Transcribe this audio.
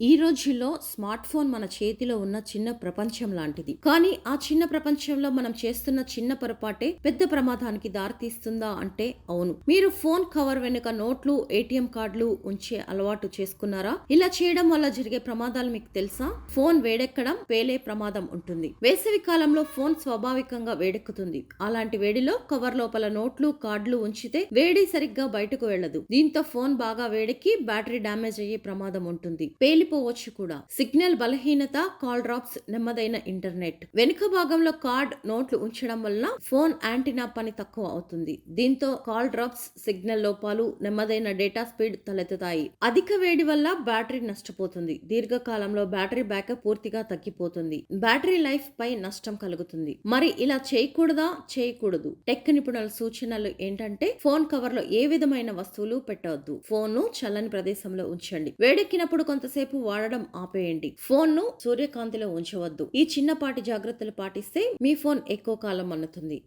ఈ రోజుల్లో smart phone మన చేతిలో ఉన్న చిన్న ప్రపంచం లాంటిది. కానీ ఆ చిన్న ప్రపంచంలో మనం చేస్తున్న చిన్న పొరపాటే పెద్ద ప్రమాదానికి దారితీస్తుందా అంటే అవును. మీరు ఫోన్ కవర్ వెనుక నోట్లు ఏటీఎం కార్డులు ఉంచే అలవాటు చేసుకున్నారా? ఇలా చేయడం వల్ల జరిగే ప్రమాదాలు మీకు తెలుసా? ఫోన్ వేడెక్కడం పేలే ప్రమాదం ఉంటుంది. వేసవి కాలంలో ఫోన్ స్వాభావికంగా వేడెక్కుతుంది. అలాంటి వేడిలో కవర్ లోపల నోట్లు కార్డులు ఉంచితే వేడి సరిగ్గా బయటకు వెళ్ళదు. దీంతో ఫోన్ బాగా వేడెక్కి బ్యాటరీ డ్యామేజ్ అయ్యే ప్రమాదం ఉంటుంది. పేలి పేలిపోవచ్చు కూడా. సిగ్నల్ బలహీనత కాల్ డ్రాప్స్ నెమ్మదైన ఇంటర్నెట్. వెనుక భాగంలో కార్డ్ నోట్లు ఉంచడం వల్ల ఫోన్ యాంటీనా పని తక్కువ అవుతుంది. దీంతో కాల్ డ్రాప్స్ సిగ్నల్ లోపాలు నెమ్మదైన డేటా స్పీడ్ తలెత్తుతాయి. అధిక వేడి వల్ల బ్యాటరీ నష్టపోతుంది. దీర్ఘకాలంలో బ్యాటరీ బ్యాకప్ పూర్తిగా తగ్గిపోతుంది. బ్యాటరీ లైఫ్ పై నష్టం కలుగుతుంది. మరి ఇలా చేయకూడదా? చేయకూడదు. టెక్ నిపుణుల సూచనలు ఏంటంటే ఫోన్ కవర్లో ఏ విధమైన వస్తువులు పెట్టవద్దు. ఫోన్ను చల్లని ప్రదేశంలో ఉంచండి. వేడెక్కినప్పుడు కొంతసేపు వాడడం ఆపేయండి. ఫోన్ను సూర్యకాంతిలో ఉంచవద్దు. ఈ చిన్నపాటి జాగ్రత్తలు పాటిస్తే మీ ఫోన్ ఎక్కువ కాలం మన్నుతుంది.